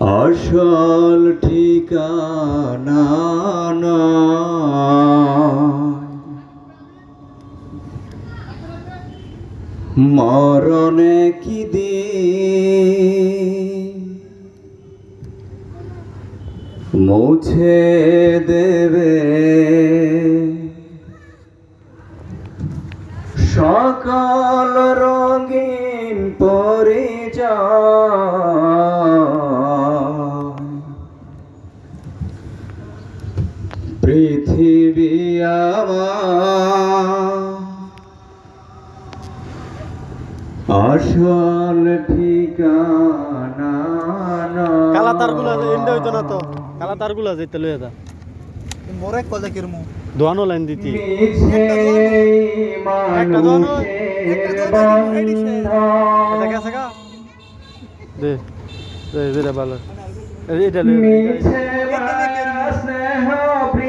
আসল ঠিকানা। মরণে কি দিন মুছে দেবে সকল রঙিন পরিচয় পৃথিবী আসল ঠিকানা। কালা তারগুলো এন্ডা হইতো না তো কালা তারগুলো যেতে লইয়া যা। মোরে কলে কিরমু দোয়ানো লাইন দিতি। একটা দোয়ানো, মানুষের এটা বন্ধন গেছে গা? দে দে ভালো লইয়া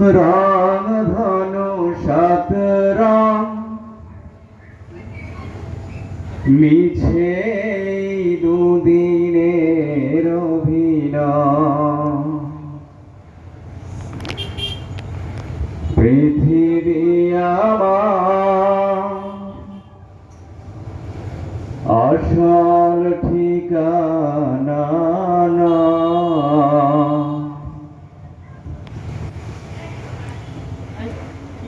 রং ধনু সাত রং মিছে দুদিনের অভিনয়। পৃথিবী আমার আসল ঠিকানা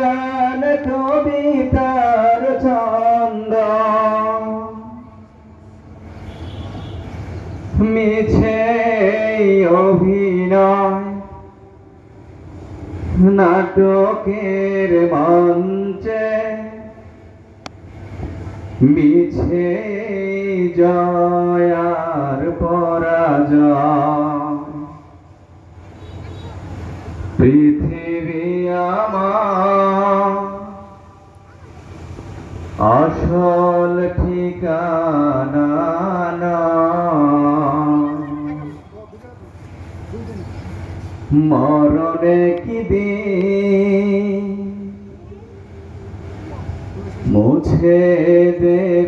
গান কবিতার ছন্দ মিছে অভিনয় নাটকের মঞ্চে। মিছে জয়ার মরণে কি দিন? মুছে দেবে